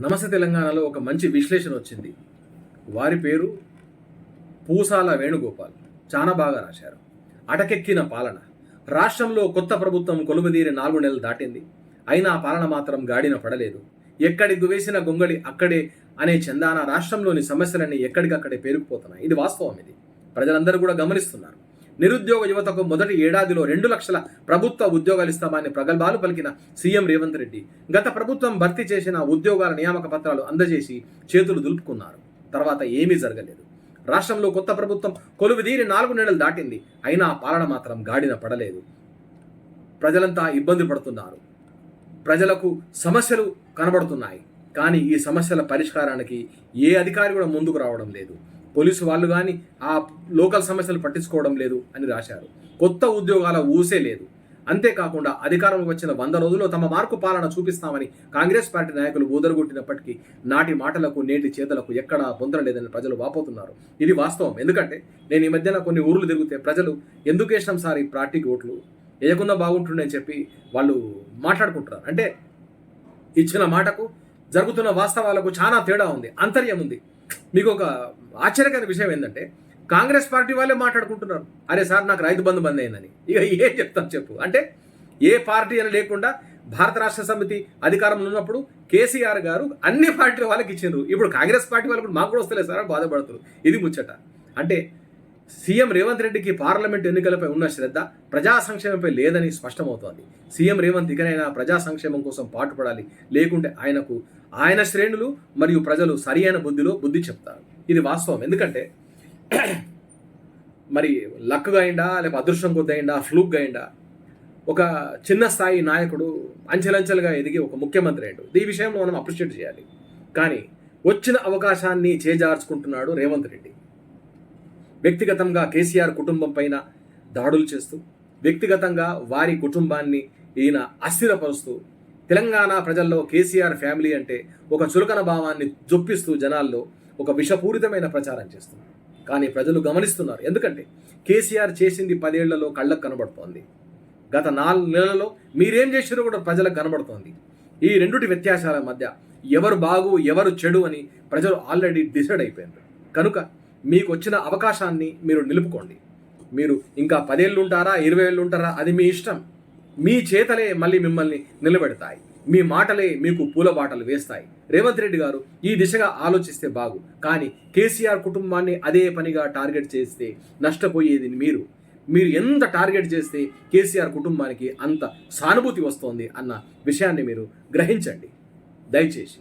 నమస్తే తెలంగాణలో ఒక మంచి విశ్లేషణ వచ్చింది. వారి పేరు పూసాల వేణుగోపాల్. చాలా బాగా రాశారు. అటకెక్కిన పాలన. రాష్ట్రంలో కొత్త ప్రభుత్వం కొలువుదీరి నాలుగు నెలలు దాటింది. అయినా పాలన మాత్రం గాడిన పడలేదు. ఎక్కడికి వేసిన గొంగళి అక్కడే అనే చందాన రాష్ట్రంలోని సమస్యలన్నీ ఎక్కడికక్కడే పేరుకుపోతున్నాయి. ఇది వాస్తవం ఇది. ప్రజలందరూ కూడా గమనిస్తున్నారు. నిరుద్యోగ యువతకు మొదటి ఏడాదిలో రెండు లక్షల ప్రభుత్వ ఉద్యోగాలు ఇస్తామని ప్రగల్భాలు పలికిన సీఎం రేవంత్ రెడ్డి గత ప్రభుత్వం భర్తీ చేసిన ఉద్యోగాల నియామక పత్రాలు అందజేసి చేతులు దులుపుకున్నారు. తర్వాత ఏమీ జరగలేదు. రాష్ట్రంలో కొత్త ప్రభుత్వం కొలువుదీరి నాలుగు నెలలు దాటింది. అయినా పాలన మాత్రం గాడిన పడలేదు. ప్రజలంతా ఇబ్బంది పడుతున్నారు. ప్రజలకు సమస్యలు కనబడుతున్నాయి. కానీ ఈ సమస్యల పరిష్కారానికి ఏ అధికారి కూడా ముందుకు రావడం లేదు. పోలీసు వాళ్ళు కానీ ఆ లోకల్ సమస్యలు పట్టించుకోవడం లేదు అని రాశారు. కొత్త ఉద్యోగాల ఊసే లేదు. అంతేకాకుండా అధికారంలోకి వచ్చిన వంద రోజుల్లో తమ మార్కు పాలన చూపిస్తామని కాంగ్రెస్ పార్టీ నాయకులు బూదరగొట్టినప్పటికీ నాటి మాటలకు నేటి చేతలకు ఎక్కడా పొందలేదని ప్రజలు వాపోతున్నారు. ఇది వాస్తవం. ఎందుకంటే నేను ఈ మధ్యన కొన్ని ఊర్లు తిరిగితే ప్రజలు ఎందుకు వేసినాం సార్ ఈ పార్టీకి ఓట్లు? వేయకుండా బాగుంటుండే అని చెప్పి వాళ్ళు మాట్లాడుకుంటున్నారు. అంటే ఇచ్చిన మాటకు జరుగుతున్న వాస్తవాలకు చాలా తేడా ఉంది. అంతర్యం ఉంది. మీకు ఒక ఆశ్చర్యకర విషయం ఏంటంటే కాంగ్రెస్ పార్టీ వాళ్ళే మాట్లాడుకుంటున్నారు. అరే సార్ నాకు రైతు బంధు బంద్ అయిందని. ఇక ఏం చెప్తాం చెప్పు. అంటే ఏ పార్టీ అని లేకుండా భారత రాష్ట్ర సమితి అధికారంలో ఉన్నప్పుడు కేసీఆర్ గారు అన్ని పార్టీల వాళ్ళకి ఇచ్చిండ్రు. ఇప్పుడు కాంగ్రెస్ పార్టీ వాళ్ళు కూడా మాకు కూడా వస్తలేదు సార్ అని బాధపడుతున్నారు. ఇది ముచ్చట. అంటే సీఎం రేవంత్ రెడ్డికి పార్లమెంట్ ఎన్నికలపై ఉన్న శ్రద్ధ ప్రజా సంక్షేమంపై లేదని స్పష్టమవుతోంది. సీఎం రేవంత్ ఇకనైనా ప్రజా సంక్షేమం కోసం పాటుపడాలి. లేకుంటే ఆయనకు ఆయన శ్రేణులు మరియు ప్రజలు సరియైన బుద్ధిలో బుద్ధి చెప్తారు. ఇది వాస్తవం. ఎందుకంటే మరి లక్గా అయిందా లేకపోతే అదృష్టం కొద్ది అయిందా ఫ్లూక్గా అయిందా ఒక చిన్న స్థాయి నాయకుడు అంచెలంచెలుగా ఎదిగి ఒక ముఖ్యమంత్రి అయ్యాడు. ఈ విషయంలో మనం అప్రిషియేట్ చేయాలి. కానీ వచ్చిన అవకాశాన్ని చేజార్చుకుంటున్నాడు రేవంత్ రెడ్డి. వ్యక్తిగతంగా కేసీఆర్ కుటుంబం పైన దాడులు చేస్తూ వ్యక్తిగతంగా వారి కుటుంబాన్ని ఈయన అస్థిరపరుస్తూ తెలంగాణ ప్రజల్లో కేసీఆర్ ఫ్యామిలీ అంటే ఒక చులకన భావాన్ని జొప్పిస్తూ జనాల్లో ఒక విషపూరితమైన ప్రచారం చేస్తున్నారు. కానీ ప్రజలు గమనిస్తున్నారు. ఎందుకంటే కేసీఆర్ చేసింది పదేళ్ళలో కళ్ళకు కనబడుతోంది. గత నాలుగు నెలలలో మీరేం చేసినా కూడా ప్రజలకు కనబడుతోంది. ఈ రెండుటి వ్యత్యాసాల మధ్య ఎవరు బాగు ఎవరు చెడు అని ప్రజలు ఆల్రెడీ డిసైడ్ అయిపోయారు కనుక మీకు వచ్చిన అవకాశాన్ని మీరు నిలుపుకోండి. మీరు ఇంకా పదేళ్ళు ఉంటారా ఇరవై ఏళ్ళు ఉంటారా అది మీ ఇష్టం. మీ చేతలే మళ్ళీ మిమ్మల్ని నిలబెడతాయి. మీ మాటలే మీకు పూల బాటలు వేస్తాయి. రేవంత్ రెడ్డి గారు ఈ దిశగా ఆలోచిస్తే బాగు. కానీ కేసీఆర్ కుటుంబాన్ని అదే పనిగా టార్గెట్ చేస్తే నష్టపోయేది మీరు. మీరు ఎంత టార్గెట్ చేస్తే కేసీఆర్ కుటుంబానికి అంత సానుభూతి వస్తోంది అన్న విషయాన్ని మీరు గ్రహించండి. దయచేసి.